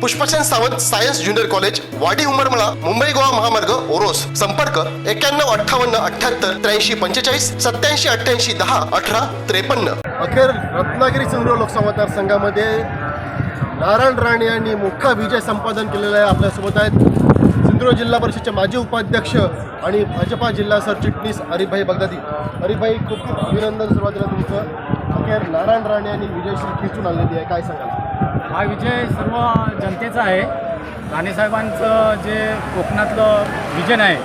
Pushpachand Sawant science junior college Wadi Umarmala Mumbai Goa महामार्ग ओरोस. संपर्क एक्क्याण्णव अठ्ठावन्न अठ्ठ्याहत्तर त्र्याऐंशी पंचेचाळीस सत्याऐंशी अठ्ठ्याऐंशी दहा अठरा त्रेपन्न. अखेर रत्नागिरी सिंधुदुर्ग लोकसभा मतदारसंघामध्ये नारायण राणे यांनी मोठा विजय संपादन केलेला आहे आपल्यासोबत आहेत सिंधुदुर्ग जिल्हा परिषदचे माजी उपाध्यक्ष आणि भाजपा जिल्हा सरचिटणीस हरिभाई बगदादी. हरिभाई खूप खूप अभिनंदन सुरुवातीला तुमचं. अखेर नारायण राणे यांनी विजयश्री खिचून आणलेली आहे. काय सांगाल? हा विजय सर्व जनतेचा आहे. राणेसाहेबांचं जे कोकणातलं विजन आहे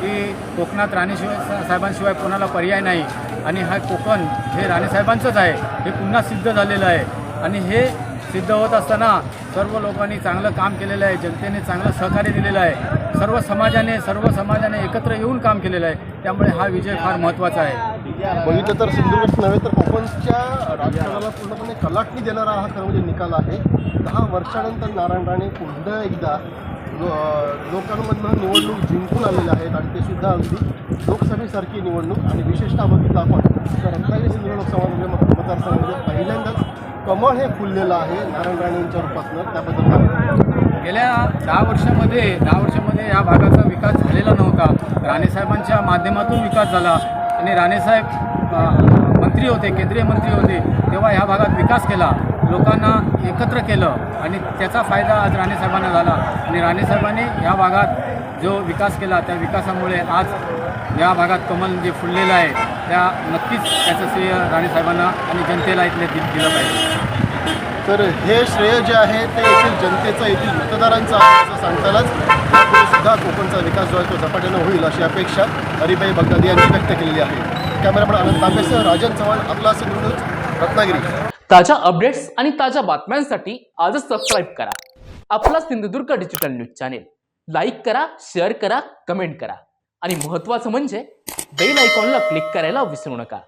की कोकणात राणेशिवाय साहेबांशिवाय कोणाला पर्याय नाही. आणि हा कोकण हे राणेसाहेबांचंच आहे हे पुन्हा सिद्ध झालेलं आहे. आणि हे सिद्ध होत असताना सर्व लोकांनी चांगलं काम केलेलं आहे जनतेने चांगलं सहकार्य दिलेलं आहे. सर्व समाजाने सर्व समाजाने एकत्र येऊन काम केलेलं आहे. त्यामुळे हा विजय फार महत्त्वाचा आहे. बघितलं तर सिंधुदुर्गच नव्हे तर कोकणच्या राजकारणाला पूर्णपणे कलाटणी देणारा हा खरं म्हणजे निकाल आहे. दहा वर्षानंतर नारायण राणे पुन्हा एकदा लो- लोकांमधनं निवडणूक जिंकून आलेल्या आहेत आणि ते सुद्धा अगदी लोकसभेसारखी निवडणूक आणि विशेषतः बघितलं आपण तर रत्नागिरी सिंधुदुर्ग लोकसभा मत- मतदारसंघामध्ये पहिल्यांदाच कमळ हे फुललेलं आहे नारायण राणे यांच्या रूपातनं. त्याबद्दल गेल्या दहा वर्षामध्ये दहा वर्षामध्ये या भागाचा विकास झालेला नव्हता. राणेसाहेबांच्या माध्यमातून विकास झाला. आणि राणेसाहेब मंत्री होते केंद्रीय मंत्री होते तेव्हा ह्या भागात विकास केला. लोकांना एकत्र केलं आणि त्याचा फायदा आज राणेसाहेबांना झाला. आणि राणेसाहेबांनी ह्या भागात जो विकास केला त्या विकासामुळे आज या भागात कमल जे फुललेलं आहे त्या नक्कीच त्याचं श्रेय राणेसाहेबांना आणि जनतेला इथले दिलं पाहिजे. तर हे श्रेय जे आहे ते येथील जनतेचं येथील मतदारांचं आहे असं सांगतानाच सुद्धा कोकणचा विकास जो आहे तो झपाट्यानं होईल अशी अपेक्षा हरिभाई बगदादी यांनी व्यक्त केलेली आहे. कॅमेरामॅन आनंद तांबेसह राजन चव्हाण आपला सिंधुदुर्ग रत्नागिरी. ताज्या अपडेट्स आणि ताज्या बातम्यांसाठी आजच सबस्क्राईब करा. आपला Sindhudurg digital news channel. Like करा शेअर करा कमेंट करा. आणि महत्त्वाचं म्हणजे बेल आयकॉनला क्लिक करायला विसरू नका.